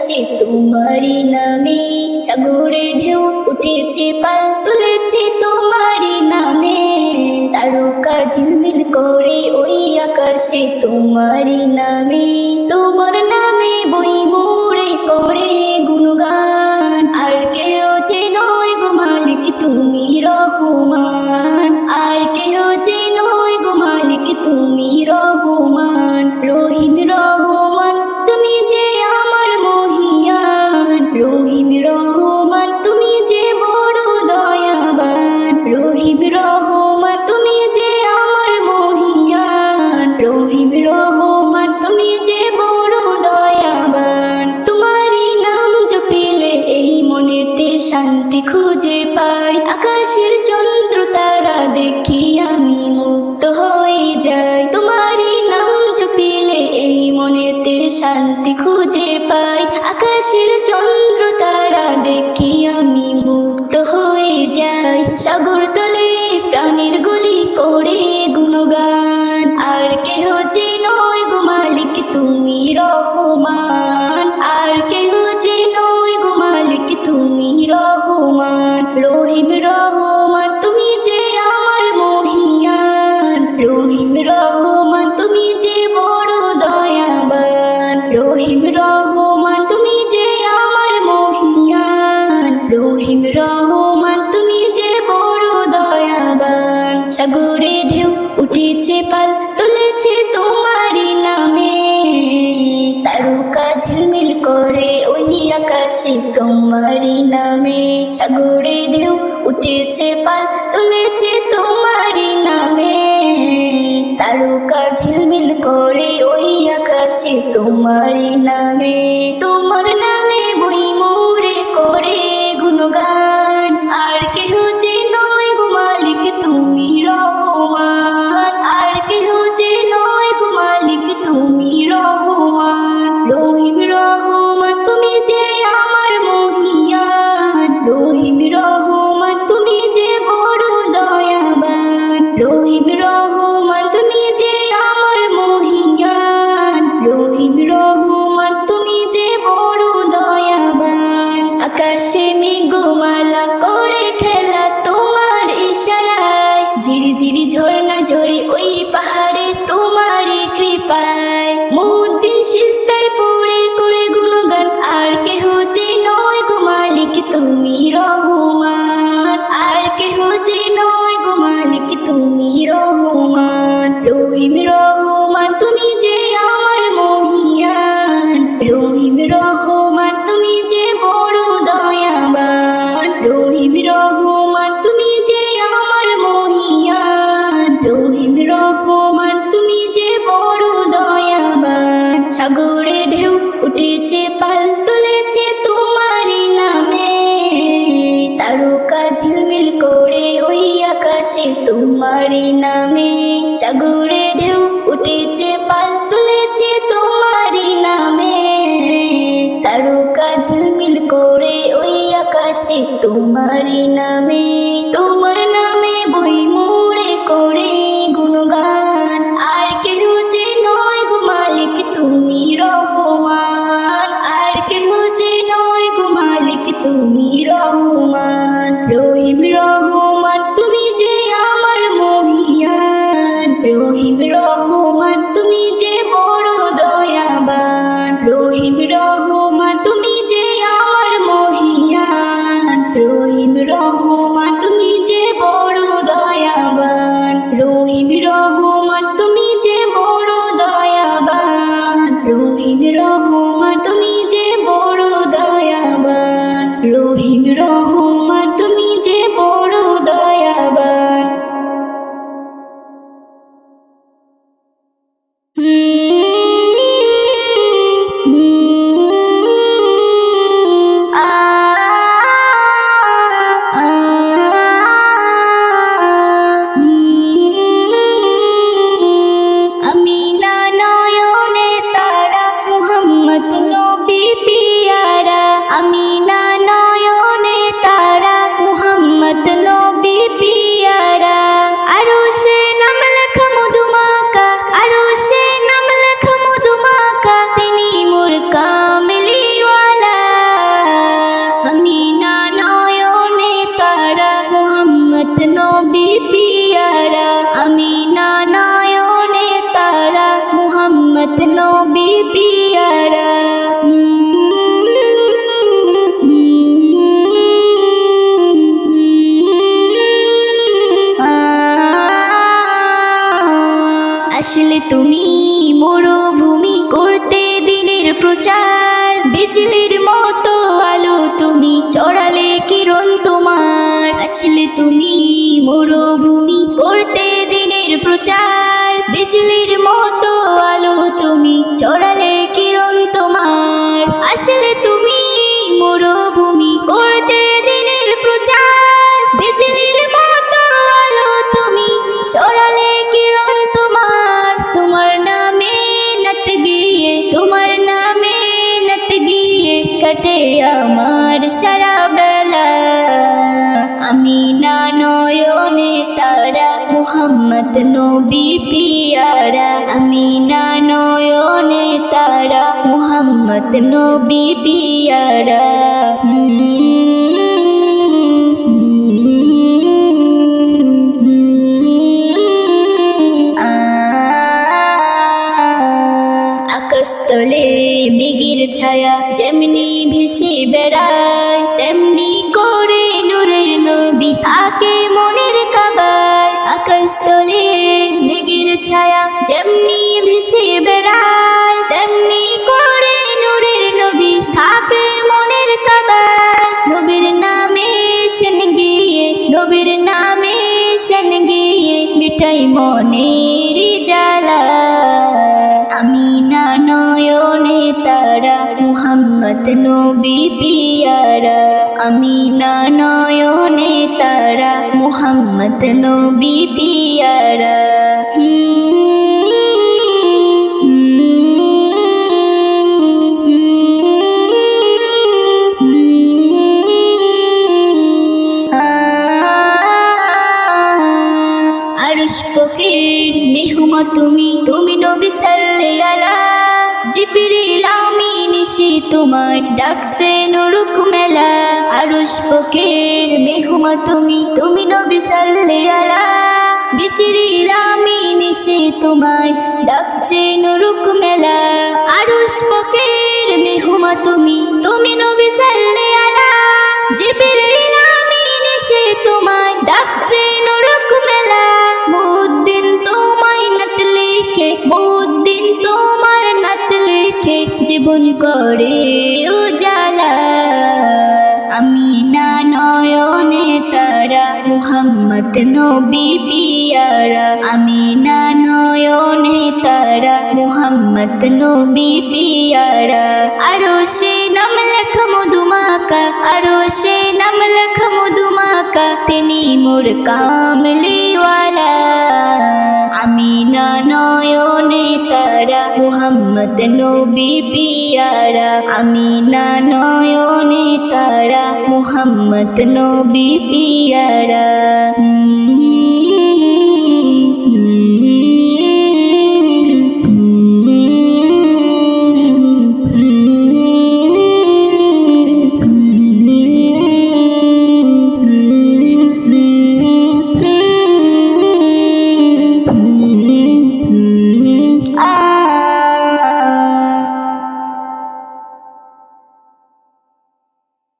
ভাসি তোমারি নামে। সাগরে ঢেউ উঠেছে পাল তুলেছে তোমারি নামে। তারকা ঝিলমিল করে ওই আকাশে তোমারি নামে। তোমার নামে বই মোড়ে করে গুণগান। শান্তি খুঁজে পাই। আকাশের চন্দ্র তারা দেখি আমি মুক্ত হয়ে যাই। সাগর তলে প্রাণীর গুলি করে গুণগান। আর কেহ যে নয় গো মালিক, তুমি রহমান। আর কেহ যে নয় গো মালিক, তুমি রহমান। রহিম রহমান সাগরে ঢেউ উঠেছে পাল, তুলেছে তোমারই নামে। তারকা ঝিলমিল করে ওই আকাশে তোমারই নামে। সাগরে ঢেউ উঠেছে পাল, তুলেছে তোমারই নামে। তারকা ঝিলমিল করে ওই আকাশে তোমারই নামে। তোমার নামে বই ইশারায় ঝিরি ঝিরি ঝর্ণা ঝরে ওই পাহাড়ে তোমারই কৃপায়। মুদ্দিন সিস্তায় পড়ে করে গুণগান, আর কেহ যে নয় গো মালিক, তুমি রহমান। আর কেহ যে নয় গো মালিক, তুমি রহমান। রহিম রহমান। সাগরে ঢেউ উঠেছে, পাল তুলেছে তোমারই নামে। তারকা ঝিলমিল করে ওই আকাশে তোমারই নামে। সাগরে ঢেউ উঠেছে, পাল তুলেছে তোমারই নামে। তারকা ঝিলমিল করে ওই আকাশে তোমারই নামে। তুমি রহমান, রহিম রহমান, তুমি যে আমার মহিয়ান। রহিম রহমান, তুমি যে বড় দয়াবান। রহিম রহমান, তুমি যে আমার মহিয়ান। রহিম রহমান, তুমি যে বড় দয়াবান। রহিম বিজলির মতো আলো তুমি চড়ালে কিরণ তোমার? আসলে তুমি মরুভূমি করতে দিনের প্রচার। বিজলির মতো আলো তুমি চড়ালে কিরণ তোমার? আসলে মুহাম্মদ নবী পিয়ারা আমি না নয়নে তারা, মুহাম্মদ নবী পিয়ারা। আকাশতলে মেঘের ছায়া যেমনি ভেসে বেড়ায়, তেমনি করে নূরের নবী থাকে কাবায় আকাশতলে মেঘের ছায়া যেমনি ভেসে বেড়ায় মুহাম্মদ নবী পিয়ারা আমি না নয়নে তারা, মুহাম্মদ নবী পিয়ারা। তুমি তুমি নবী সাল্লে আলা জিবরিল এসে তোমায় ডাকছে নুরুক মেলা। আরুষ পকের মেহুমা তুমি তুমি নবী সাল্লে আলা আমিন এসে তোমায় ডাকছে নুরুক মেলা। আরুষ পকের মেহুমা তুমি তুমি নবী সাল্লে আলা জিবরিল আমিন তোমায় ডাকছে নুরুক মেলা। জীবন করে উজালা। আমি না নয়নে তারা মুহাম্মদ নবী পিয়ারা। আমি না নয়নে মুহাম্মদ নবী পিয়ারা। আরও সে নাম লেখ মধুমাকা আরও সে নাম লেখ মধুমাকা তিনি মোর কামলিওয়ালা। আমি না নয়নে তারা মুহাম্মদ নবী পিয়ারা। আমি না নয়নে তারা মুহাম্মদ নবী পিয়ারা।